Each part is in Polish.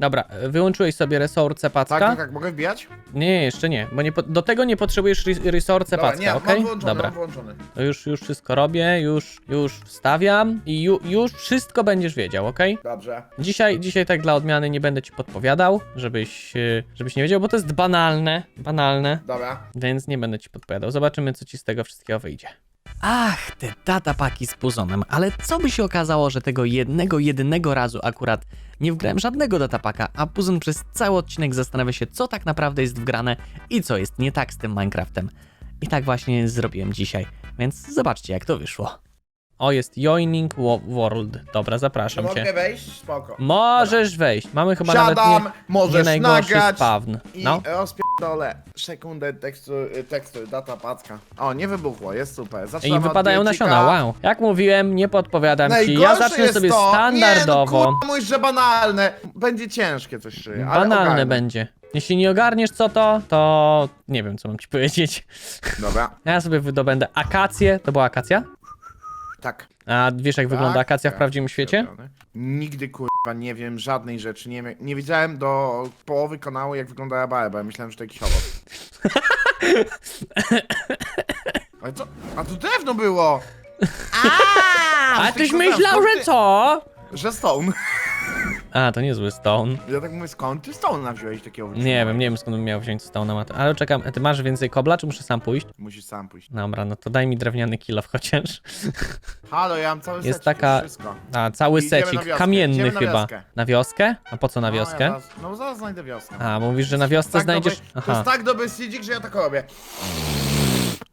Dobra, wyłączyłeś sobie resorce packa? Tak, tak, tak, mogę wbijać? Nie, jeszcze nie, bo nie po, do tego nie potrzebujesz res- resorce Dobra, packa, nie, okej? mam wyłączony, Dobra, mam wyłączony. to już, już wszystko robię, już, już wstawiam i ju, już wszystko będziesz wiedział, okej? Dobrze. Dzisiaj, dzisiaj tak dla odmiany nie będę ci podpowiadał, żebyś, e, żebyś nie wiedział, bo to jest banalne, banalne, Dobra. więc nie będę ci podpowiadał. Zobaczymy, co ci z tego wszystkiego wyjdzie. Ach, te datapaki z puzonem, ale co by się okazało, że tego jednego, jedynego razu akurat nie wgrałem żadnego datapaka, a Puzon przez cały odcinek zastanawia się, co tak naprawdę jest wgrane i co jest nie tak z tym Minecraftem. I tak właśnie zrobiłem dzisiaj, więc zobaczcie jak to wyszło. O, jest Joining Wo- World. Dobra, Czy zapraszam mogę cię. wejść? Spoko. Możesz wejść. Mamy chyba Siadam, nawet nie, nie możesz najgorszy nagrać spawn. i No. rozpierdolę sekundę tekstu, tekstu, data packa. O, nie wybuchło, jest super. I Zaczynamy od wypadają nasiona, wow. Jak mówiłem, nie podpowiadam ci. Ja Najgorsze zacznę jest sobie to, standardowo. Nie, no kurwa, mówisz, że banalne. Będzie ciężkie coś szyję, ale Banalne ogarnę. będzie. Jeśli nie ogarniesz co to, to nie wiem co mam ci powiedzieć. Dobra, Ja sobie wydobędę akację. To była akacja? Tak. A wiesz jak wygląda Tak, akacja w tak, prawdziwym świecie? zrobione. Nigdy kurwa nie wiem żadnej rzeczy. Nie, mia- nie wiedziałem do połowy kanału jak wyglądała barba. Myślałem, że to jakiś owoc. Ale co? A tu drewno było! A, A tyś myślał, że co? Że stone. A, to niezły stone. Ja tak mówię, skąd ty stone wziąłeś takiego? Nie wiem, nie wiem skąd bym miał wziąć stone na. Ale czekam, ty masz więcej kobla, czy muszę sam pójść? Musisz sam pójść. Dobra, no to daj mi drewniany kilof chociaż. Halo, ja mam cały Jest secik, taka- Wszystko. A, cały Idziemy na secik, wioskę, kamienny idziemy na chyba. wioskę. Na wioskę? A po co na No, ja wioskę? zaraz, no zaraz znajdę wioskę. A, bo mówisz, że na wiosce tak znajdziesz... Dobry, to Aha, jest tak dobry seedzik, że ja tak robię.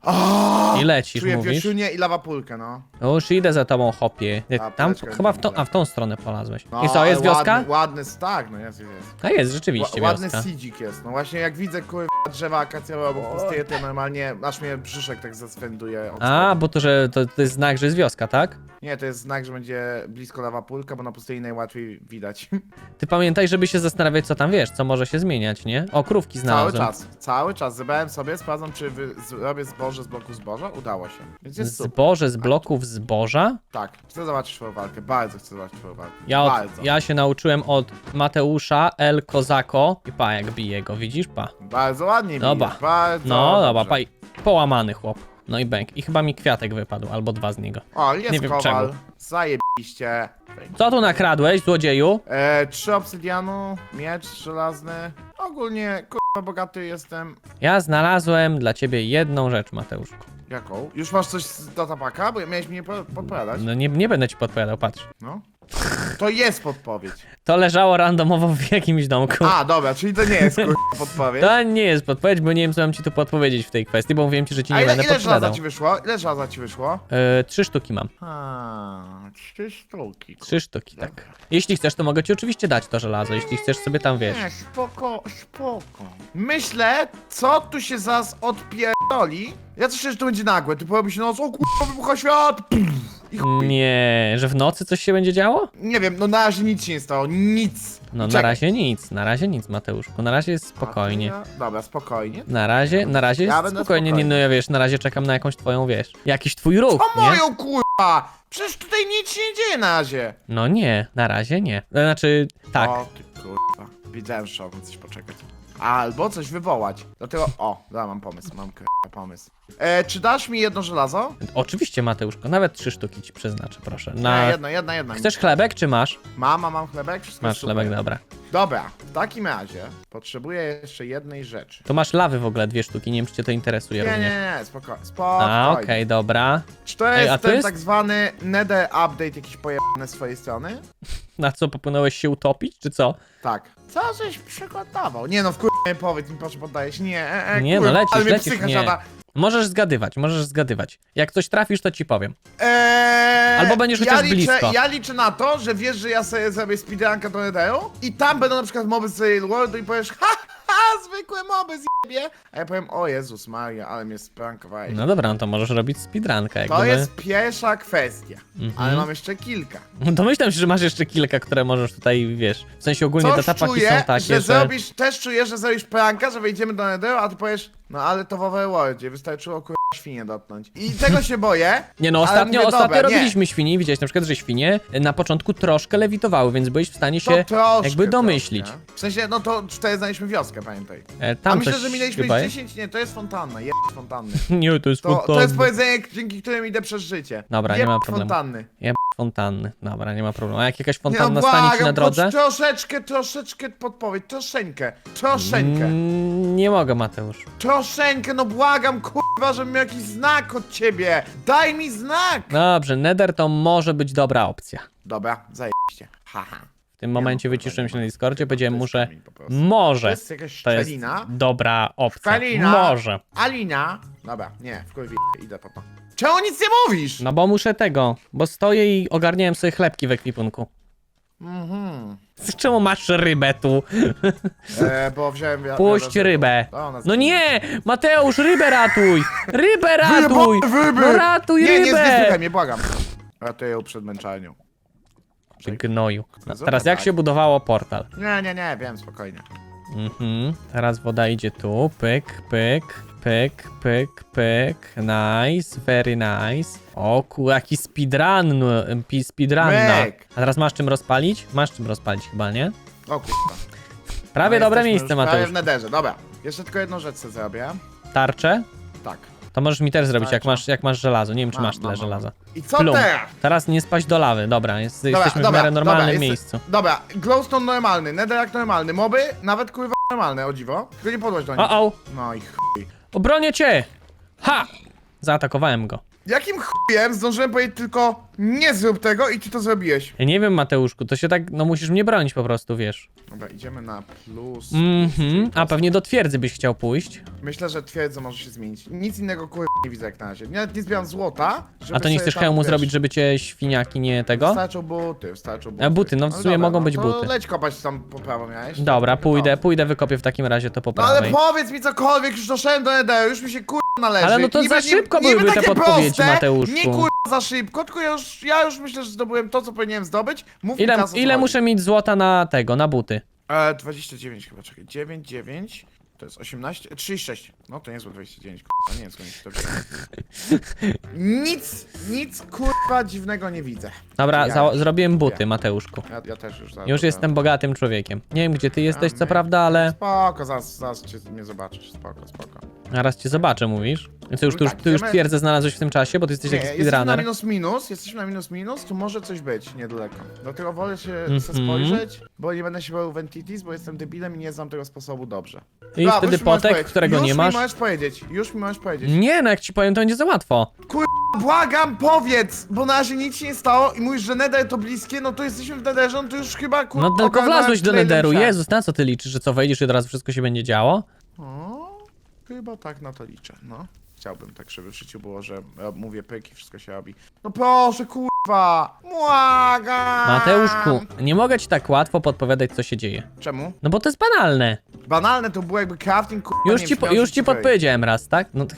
O! i lecisz, Czuję mówisz? wiosiunię i lawapulkę, no. Już idę za tobą, hopie. A, Tam poczekaj, chyba w tą, a w tą stronę polazłeś. no I co, jest wioska? Ładny, ładny, tak, no jest, jest, jest. A jest, rzeczywiście Ła- ładny wioska. seedzik jest. No właśnie jak widzę kurwa drzewa akacjowe obok pustyje, to normalnie aż mnie brzuszek tak zaswęduje. od A, bo to, że to, to jest znak, że jest wioska, tak? Nie, to jest znak, że będzie blisko lawapulka, bo na pustyni najłatwiej widać. Ty pamiętaj, żeby się zastanawiać, co tam wiesz, co może się zmieniać, nie? O, krówki Cały znalazłem. czas, cały czas. Zebrałem sobie, sprawdzam, czy wy, zrobię zboże z bloku zboża. Udało się. Więc jest super. Zboże z bloków zboża? Tak, chcę zobaczyć twoją walkę. Bardzo chcę zobaczyć twoją walkę. Ja, od, Bardzo. ja się nauczyłem od Mateusza El Kozako. I pa, jak bije go, widzisz? Pa. Bardzo ładnie Dobra. bijesz, Bardzo No, dobra, pa. i Połamany chłop. No i bęk. I chyba mi kwiatek wypadł, albo dwa z niego. O, jest Nie wiem kowal. czemu. Zajebiście. Co tu nakradłeś, złodzieju? E, trzy obsydianu, miecz żelazny. Ogólnie, kurwa, bogaty jestem. Ja znalazłem dla ciebie jedną rzecz, Mateuszku. Jaką? Już masz coś z datapaka? Bo miałeś mi nie po- podpowiadać. No nie, nie będę ci podpowiadał, patrz. No. To jest podpowiedź. To leżało randomowo w jakimś domku. A, dobra, czyli to nie jest kurwa podpowiedź. To nie jest podpowiedź, bo nie wiem, co mam ci tu podpowiedzieć w tej kwestii, bo mówiłem ci, że ci A nie ile, będę ile żelaza podpowiadał. ci wyszło? Ile żelaza ci wyszło? E, trzy sztuki mam. A, trzy sztuki. Trzy sztuki, tak. Jeśli chcesz, to mogę ci oczywiście dać to żelazo, jeśli chcesz sobie tam, wiesz. Nie, spoko, spoko. Myślę, co tu się zaraz odpierdoli. Ja coś że to będzie nagłe. Ty powiesz noc, o kurwa, wybucha świat. Pff, I chuj. Nie, że w nocy coś się będzie działo? Nie wiem, no na razie nic się nie stało, nic. No na Czekaj. razie nic, na razie nic, Mateuszku. Na razie jest spokojnie. A, Dobra, spokojnie. Na razie, na razie Ja jest będę spokojnie. Nie, spokojny. no ja wiesz, na razie czekam na jakąś twoją, wiesz, jakiś twój ruch, O nie? moją kurwa! Przecież tutaj nic się nie dzieje na razie. No nie, na razie nie. Znaczy, tak. O ty kurwa. Wiedziałem, że trzeba coś poczekać. Albo coś wywołać. Dlatego, o, da, mam pomysł, mam kurwa pomysł. E, czy dasz mi jedno żelazo? Oczywiście, Mateuszko, nawet trzy sztuki ci przeznaczę, proszę. Nie, Na... jedno, jedna, jedna. Chcesz chlebek, czy masz? Mama, mam chlebek? Wszystko Masz jest super. chlebek, dobra. Dobra, w takim razie potrzebuję jeszcze jednej rzeczy. To masz lawy w ogóle dwie sztuki, nie wiem, czy cię to interesuje Nie, nie, również. nie, spokojnie, spokojnie. A, okej, dobra. Czy to Ej, jest a to ten jest- tak zwany nether update jakiś pojebany z twojej strony? Na co, popłynąłeś się utopić, czy co? Tak. Co żeś przygotował? Nie no, w nie powiedz mi, proszę poddajesz. Nie, e, e, Nie, no, kurwa, lecisz, ale mnie lecisz, psycha nie. siada. Możesz zgadywać, możesz zgadywać. Jak coś trafisz, to ci powiem. Eee, Albo będziesz ja chociaż liczę, blisko. Ja liczę na to, że wiesz, że ja sobie zrobię speedrunka do Netheru i tam będą na przykład moby z Real Worldu i powiesz ha, ha, zwykłe moby zjebie. A ja powiem, o Jezus Maria, ale mnie sprankowałeś. No dobra, no to możesz robić speedrunkę. Jak to gdyby- jest pierwsza kwestia, Mhm. ale mam jeszcze kilka. No Domyślam się, że masz jeszcze kilka, które możesz tutaj, wiesz, w sensie ogólnie Coś datapaki czuję, są takie, że, że... zrobisz, też czuję, że zrobisz pranka, że wejdziemy do Netheru, a ty powiesz, no ale to w Overworldzie, wystarczyło kur... świnie dotknąć. I tego się boję. Nie no, ale ostatnio, mówię, ostatnio dobra, nie. robiliśmy świnie i widziałeś na przykład, że świnie na początku troszkę lewitowały, więc byłeś w stanie się troszkę, jakby domyślić. troszkę. W sensie, no to wtedy znaliśmy wioskę, pamiętaj. E, A Tam myślę, coś że minęliśmy chyba już jest. 10, nie, to jest fontanna, jest fontanny. Nie, to jest To, to jest powiedzenie, dzięki którym idę przez życie. Dobra, nie ma problemu. fontanny. Jeb fontanny. Dobra, nie ma problemu. A jak jakaś fontanna stanie ci na drodze? Troszeczkę, troszeczkę podpowiedź, troszeczkę, troszeczkę, Mm, nie mogę, Mateusz. troszeczkę, no błagam, kurwa, żebym miał jakiś znak od ciebie. Daj mi znak! Dobrze, Nether to może być dobra opcja. Dobra, zajebiście. Haha. W tym momencie wyciszyłem się na Discordzie, powiedziałem mu, że może To jest jakaś to jest szczelina. dobra opcja. Szczelina. Może. Alina. Dobra, nie, w kurwie, idę po to. Czemu nic nie mówisz? No bo muszę tego, bo stoję i ogarniałem sobie chlebki w ekwipunku. Mhm. Czemu masz rybę tu? E, bo wziąłem... wi- Puść wiadomo, rybę. to ona No nie! Mateusz, rybę ratuj! Rybę ratuj! Wyjebane ryby! No ratuj Nie, nie, nie rybę! słuchaj mnie, błagam. Ratuję ją przed męczarnią. Ty gnoju. No, teraz jak się budowało portal? Nie, nie, nie, wiem, spokojnie. Mhm. Teraz woda idzie tu. Pyk, pyk, pyk, pyk, pyk. Nice, very nice. O ku, jaki speedrun, no, pi- speedrunna. Myk. A teraz masz czym rozpalić? Masz czym rozpalić chyba, nie? O kurwa. Prawie No, dobre jesteśmy miejsce, już Prawie Mateusz. w nederze, dobra. Jeszcze tylko jedną rzecz sobie zrobię. Tarczę? Tak. To możesz mi też zrobić, jak masz, jak masz żelazo. Nie wiem, czy Mam, masz tyle mam, mam. żelaza. I co Plum. teraz? Teraz nie spaść do lawy. Dobra, jest, jesteśmy w miarę normalnym jest- miejscu. Dobra, glowstone normalny, nether jak normalny, moby nawet kurwa normalne, o dziwo. Tylko nie podłaź do nich. O, o! No i chuj. Obronię cię! Ha! Zaatakowałem go. Jakim chujem zdążyłem powiedzieć tylko nie zrób tego i ty to zrobiłeś? Ja nie wiem, Mateuszku, to się tak, no musisz mnie bronić po prostu, wiesz. Dobra, idziemy na plus. Mhm, a pewnie do twierdzy byś chciał pójść. Myślę, że twierdza może się zmienić. Nic innego kurwa nie widzę jak na razie. Nawet nie zbieram złota, A to nie chcesz hełmu zrobić, żeby cię świniaki nie tego? Wystarczą buty, wystarczą buty. A buty, no w sumie mogą być to buty. leć kopać tam po prawo miałeś. Dobra, pójdę, pójdę, wykopię w takim razie to po No ale prawej. powiedz mi cokolwiek, już doszedłem do Netheru, już mi się kurwa należy. Ale no to za szybko byłyby te takie podpowiedzi, Mateuszku. Nie kurwa za szybko, tylko ja już, ja już myślę, że zdobyłem to, co powinienem zdobyć. Mów mi Ile, teraz, o co ile chodzi. muszę mieć złota na tego, na buty? E, 29 chyba, czekaj, 9, 9, to jest 18, e, 36. No to niezłe 29, kurwa, nie wiem skąd się to. Nic, nic kurwa dziwnego nie widzę. Dobra, Ja za, zrobiłem buty. Mateuszku. Ja, ja też już zaraz. Już jestem bogatym człowiekiem. Nie wiem, gdzie ty jesteś, co my- prawda, ale Spoko, zaraz, zaraz cię mnie zobaczysz, spoko, spoko. Zaraz cię zobaczę, mówisz. Co, już, No ty, już, ty już twierdzę znalazłeś w tym czasie, bo ty jesteś Nie, jakiś jesteśmy na speedrunner. minus minus, jesteśmy na minus minus, tu może coś być niedaleko. Dlatego wolę się Mhm. mm spojrzeć, bo nie będę się bał w entities, bo jestem debilem i nie znam tego sposobu dobrze. I wtedy już mi możesz potek, powiedzieć. którego już nie masz. mi możesz powiedzieć, już mi możesz powiedzieć. Nie, no jak ci powiem, to będzie za łatwo. Błagam, powiedz, bo na razie nic się nie stało i mówisz, że Nether to bliskie, no to jesteśmy w Netherze, no to już chyba kurwa No tylko ogarnąłem wlazłeś do ile Netheru. Jezus, na co ty liczysz, że co wejdziesz i od razu wszystko się będzie działo? O, chyba tak na to liczę, no. Chciałbym tak, żeby w życiu było, że ja mówię pyk i wszystko się robi. No proszę, kurwa! Błagam! Mateuszku, nie mogę ci tak łatwo podpowiadać, co się dzieje. Czemu? No bo to jest banalne. Banalne to było jakby crafting, kurwa, Już nie ci, po, już ci tutaj. podpowiedziałem raz, tak? No to-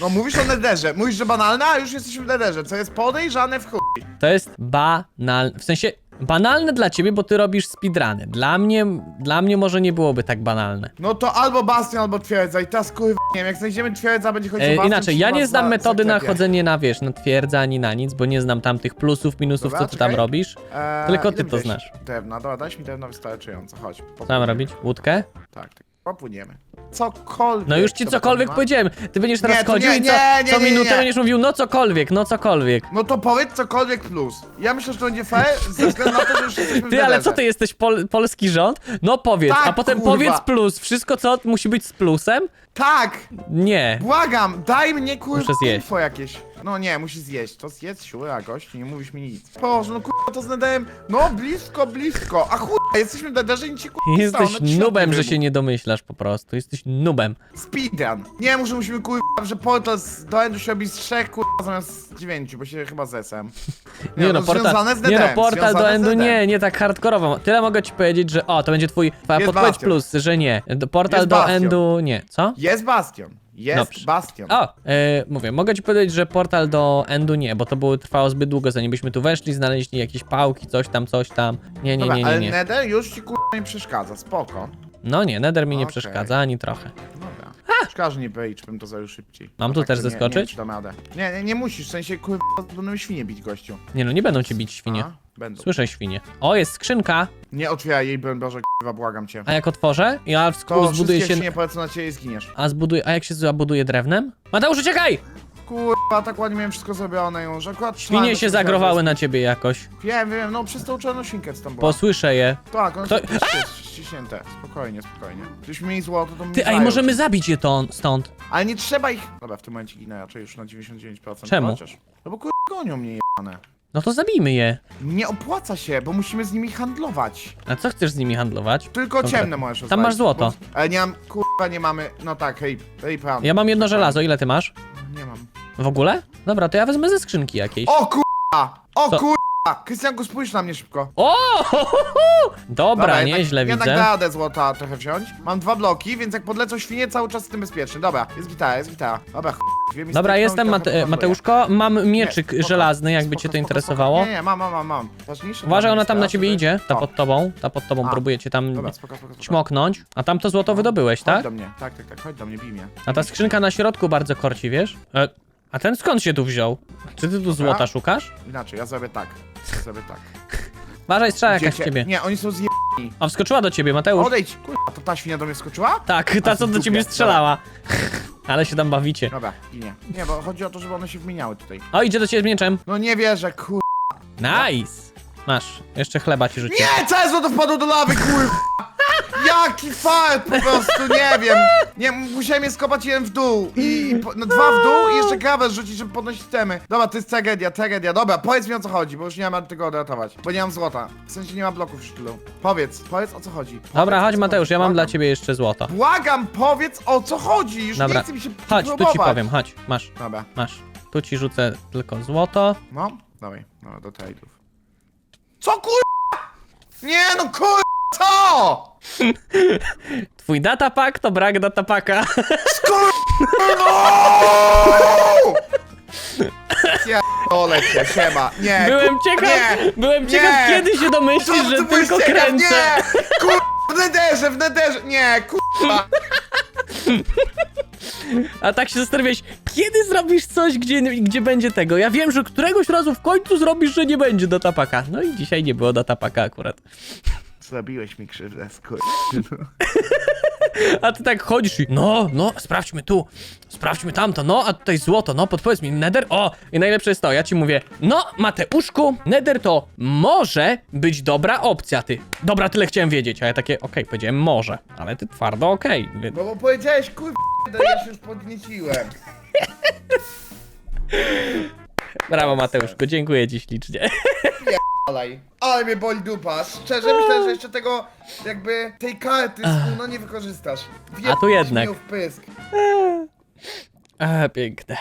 No mówisz o Netherze, mówisz, że banalne, a już jesteśmy w Netherze, co jest podejrzane w chuj. to jest banalne. W sensie, banalne dla ciebie, bo ty robisz speedruny. Dla mnie, dla mnie może nie byłoby tak banalne. No to albo Bastion, albo Twierdza i teraz kurwa, nie wiem, jak znajdziemy Twierdza, będzie chodził E, Bastion, inaczej, ja nie znam metody na chodzenie na, wiesz, na twierdza ani na nic, bo nie znam tam tych plusów, minusów, Dobra, co ty tam czekaj. robisz. Eee, Tylko ty to znasz. Drewna, dobra, dałeś mi drewno wystarczająco, chodź. Co mam popłyniemy. robić? Łódkę? Tak, tak, popłyniemy. Cokolwiek. No już ci cokolwiek ma. powiedziałem. Ty będziesz teraz Nie, to chodził nie, i co, nie, nie, co nie, nie, minutę nie. będziesz mówił, no cokolwiek, no cokolwiek. No to powiedz cokolwiek plus. Ja myślę, że to będzie fair, ze względu na to, że już jesteśmy w Ty, ale co ty jesteś, pol, polski rząd? No powiedz, Tak, a potem kurwa. powiedz plus. Wszystko co musi być z plusem? Tak! Nie. Błagam, daj mnie kurwa Muszę zjeść. info jakieś. No nie, musisz zjeść. To zjedz siłę, gościu, nie mówisz mi nic. Boże, no kurwa, to z Netherem, no blisko, blisko. A chuj, jesteśmy Netherze i się kurwa nie stało, Jesteś nubem, że się nie domyślasz po prostu. Jesteś nubem. Speedrun. Nie, może musimy kurwa, że portal z do endu się robi z trzech kurwa zamiast z dziewięciu, bo się chyba zesem. Nie, no, portal, związane z nie no, portal do związane z endu nie, nie tak hardkorowo. Tyle mogę ci powiedzieć, że o, to będzie twój twoja Jest podpowiedź Bastion. plus, że nie. Do- Portal Jest do Bastion. endu nie. Co? Jest Bastion. Jest Dobrze. Bastion. O, e, mówię, mogę ci powiedzieć, że portal do endu nie, bo to było trwało zbyt długo, zanim byśmy tu weszli, znaleźli jakieś pałki, coś tam, coś tam. Nie, nie, Dobra, nie, nie, ale nie. Nether już ci kurwa nie przeszkadza, spoko. No nie, Nether mi nie Okej. przeszkadza ani trochę. Dobra. Szkoda, że nie page, bym to zajął szybciej. Mam tu tak też to nie- zeskoczyć? Nie, wiem, czy dam radę. nie, nie, nie musisz, w sensie kurwa będą świnie bić gościu. Nie no, nie będą cię bić świnie. A? Będą. Słyszę świnie. O, jest skrzynka. Nie otwieraj jej, broń Boże, kurwa, błagam cię. A jak otworzę? Ja w To zbuduję wszystkie się... świnie polecą na ciebie i zginiesz. A zbuduję... A jak się zabuduje drewnem? Mateusz, uciekaj! Kurwa, tak ładnie miałem wszystko zrobione już. Akurat Świnie szlałem, się to zagrowały na ciebie jakoś. Wiem, wiem, no przez tą czarną świnkę co tam była. Posłyszę je. Tak, on Kto- Kto... jest ściśnięte. Spokojnie, spokojnie. Gdybyśmy mieli złoto, to mnie Ty, ej, zajął. możemy zabić je to stąd. Ale nie trzeba ich... Dobra, w tym momencie ginę raczej już na 99%. Czemu? Chociaż. No bo kurwa gonią mnie jebane. No to zabijmy je. Nie opłaca się, bo musimy z nimi handlować. A co chcesz z nimi handlować? Tylko Konkretnie. ciemne możesz Tam masz złoto. Bo... Ale nie mam, kurwa, nie mamy... No tak, hej, hej, pan. Ja mam jedno żelazo, ile ty masz? Nie mam. W ogóle? Dobra, to ja wezmę ze skrzynki jakiejś. O kurwa! O Co? kurwa! Krystianku, spójrz na mnie szybko. O! ho, ho, ho! Dobra, jednak, nieźle jednak widzę. radę złota trochę wziąć. Mam dwa bloki, więc jak podlecą świnie, cały czas jestem bezpieczny. Dobra, jest gitara, jest gitara. Dobra, ch... dwie mi Dobra, i jestem trochę Mate. Mateuszko. Mam mieczyk Nie, spoko, żelazny, jakby spoko, cię to spoko, interesowało. Spoko. Nie, nie, mam, mam, mam, mam. Ważniejsze Uważaj, dla ona mnie tam na jest ciebie idzie. Ta O, pod tobą. Ta pod tobą A. próbuje cię tam Dobra, spoko, spoko, spoko. ćmoknąć. A tam to złoto wydobyłeś, Chodź tak? do mnie, tak, tak, tak, chodź do mnie, bij mnie. A ta skrzynka na środku bardzo korci, wiesz? E, a ten skąd się tu wziął? Czy ty tu złota szukasz? Inaczej, ja zrobię tak. Ja zrobię tak. Uważaj, strzała jakaś w Idziecie- ciebie. Nie, oni są zje... A wskoczyła do ciebie, Mateusz. Odejdź! Kurwa, to ta świnia do mnie skoczyła? Tak, ta A, co do ciebie strzelała. Ale się tam bawicie. Dobra, ginie. Nie, bo chodzi o to, żeby one się wymieniały tutaj. O, idzie do ciebie z mieczem. No nie wierzę, kur... Nice. Masz. Jeszcze chleba ci rzuciłem. Nie! Całe złoto wpadło do lawy, kur... Jaki fart po prostu, nie wiem. Nie, musiałem je skopać jeden w dół i, i po, no, dwa w dół i jeszcze gawę rzucić, żeby podnosić temy. Dobra, to jest tragedia, tragedia. Dobra, powiedz mi o co chodzi, bo już nie mam tego odratować. Bo nie mam złota. W sensie nie ma bloków w sztylu. Powiedz, powiedz o co chodzi. Dobra, chodź Mateusz, ja mam dla ciebie jeszcze złoto. Błagam, powiedz o co chodzi. Już Dobra. nie chce mi się Chodź, tu ci próbować. powiem, chodź. Masz, Dobra, masz. Tu ci rzucę tylko złoto. no, dawaj, dobra, do trade'ów. Co kur... Nie no kur... Co? Twój datapak to brak datapaka. Skur... Ja ole cię, siema. Nie, Byłem kur- ciekaw, nie. byłem nie. ciekaw kiedy się domyślisz, że byłeś tylko ciekaw? kręcę. Nie! Kur... W nederze, w nederze! Nie, kurwa! A tak się zastanawiałeś, kiedy zrobisz coś, gdzie, gdzie będzie tego? Ja wiem, że któregoś razu w końcu zrobisz, że nie będzie datapaka. No i dzisiaj nie było datapaka akurat. Zrobiłeś mi krzywdę, skur... A ty tak chodzisz i no, no, sprawdźmy tu, sprawdźmy tamto, no, a tutaj złoto, no, podpowiedz mi, Nether, o, i najlepsze jest to, ja ci mówię, no, Mateuszku, Nether to może być dobra opcja, ty. Dobra, tyle chciałem wiedzieć, a ja takie, okej, powiedziałem może, ale ty twardo okej. wie- No bo powiedziałeś, kurwa, ja się już podnieciłem. Brawo, Mateuszku, dziękuję ci ślicznie. Alaj. Ale mnie boli dupa. Szczerze myślę, że jeszcze tego, jakby, tej karty z Uno nie wykorzystasz. A tu jednak. W pysk. A, piękne.